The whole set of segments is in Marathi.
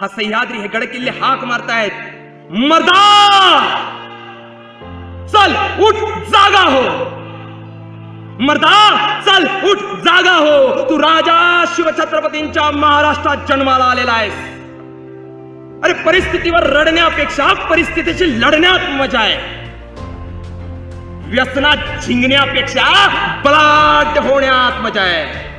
हा सह्याद्री हे गड किल्ले हाक मारतायत. मर्दा! चल उठ जागा हो. मर्दा चल उठ जागा हो. तू राजा शिवछत्रपतींच्या महाराष्ट्रात जन्माला आलेला आहेस. अरे परिस्थितीवर रडण्यापेक्षा परिस्थितीशी लढण्यात मजा आहे. व्यसनात झिंगण्यापेक्षा बलाढ्य होण्यात मजा आहे.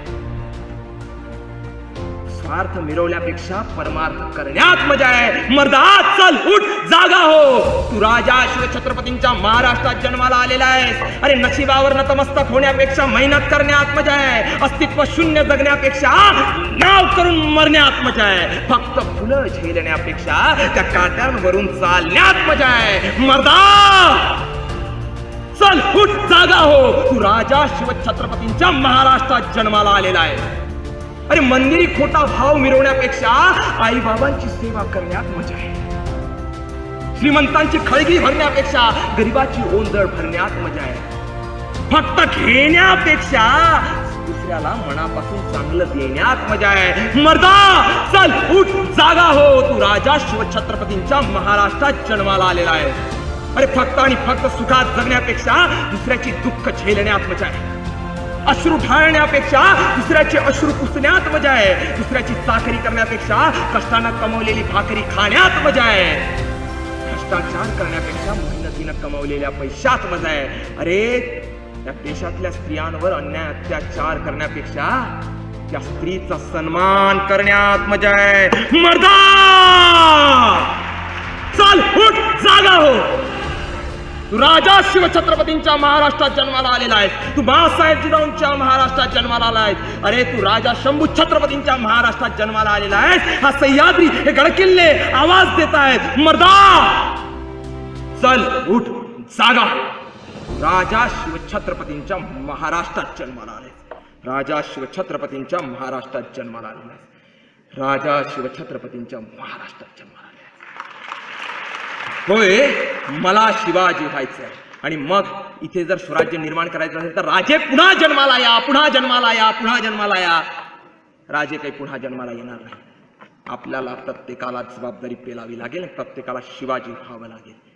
स्वार्थ मिरवल्यापेक्षा परमार्थ करण्यात मजा आहे. मर्दा चल उठ जागा हो. तू राजा शिवछत्रपतींच्या महाराष्ट्रात जन्माला आलेला आहेस. अरे नशिबावर नतमस्तक होण्यापेक्षा मेहनत करण्यात मजा आहे. अस्तित्व शून्य जगण्यापेक्षा नाव करून मरण्यात मजा आहे. फक्त फुलं झेलण्यापेक्षा त्या काट्यांवरून चालण्यात मजा आहे. मर्दा! चल उठ जागा हो. तू राजा शिवछत्रपतींच्या महाराष्ट्रात जन्माला आलेला आहे अरे मंदिरी खोटा भाव मिरवण्यापेक्षा आई बाबांची सेवा करण्यात मजा आहे. श्रीमंतांची खळगी भरण्यापेक्षा गरिबाची ओंदळ भरण्यात मजा आहे. फक्त घेण्यापेक्षा दुसऱ्याला मनापासून चांगलं देण्यात मजा आहे. मर्दा चल उठ जागा हो. तू राजा शिवछत्रपतींच्या महाराष्ट्रात जन्माला आलेला आहे. अरे फक्त आणि फक्त सुखात जगण्यापेक्षा दुसऱ्याची दुःख झेलण्यात मजा आहे. अश्रू ढाळण्यापेक्षा दुसऱ्याचे अश्रू पुसण्यात मजा आहे. दुसऱ्याची चाकरी करण्यापेक्षा कष्टानं कमवलेली भाकरी खाण्यात मजा आहे. भ्रष्टाचार करण्यापेक्षा मेहनतीनं कमवलेल्या पैशात मजा आहे. अरे त्या देशातल्या स्त्रियांवर अन्याय अत्याचार करण्यापेक्षा त्या स्त्रीचा सन्मान करण्यात मजा आहे. मर्दा! तू राजा शिवछत्रपतींच्या महाराष्ट्रात जन्माला आलेला आहेस. तू बाळासाहेब जिजाऊंच्या महाराष्ट्रात जन्माला आला आहेस. अरे तू राजा शंभू छत्रपतींच्या महाराष्ट्रात जन्माला आलेला आहेस. हा सह्याद्री हे गडकिल्ले आवाज देत आहेत. मर्दा! चल उठ जागा. राजा शिवछत्रपतींच्या महाराष्ट्रात जन्माला आले राजा शिवछत्रपतींच्या महाराष्ट्रात जन्माला आलेला आहे राजा शिवछत्रपतींच्या महाराष्ट्रात जन्म होय मला शिवाजी व्हायचं आहे आणि मग इथे जर स्वराज्य निर्माण करायचं असेल तर राजे पुन्हा जन्माला या पुन्हा जन्माला या पुन्हा जन्माला या राजे काही पुन्हा जन्माला येणार नाही. आपल्याला प्रत्येकाला जबाबदारी पेलावी लागेल प्रत्येकाला शिवाजी व्हावं लागेल.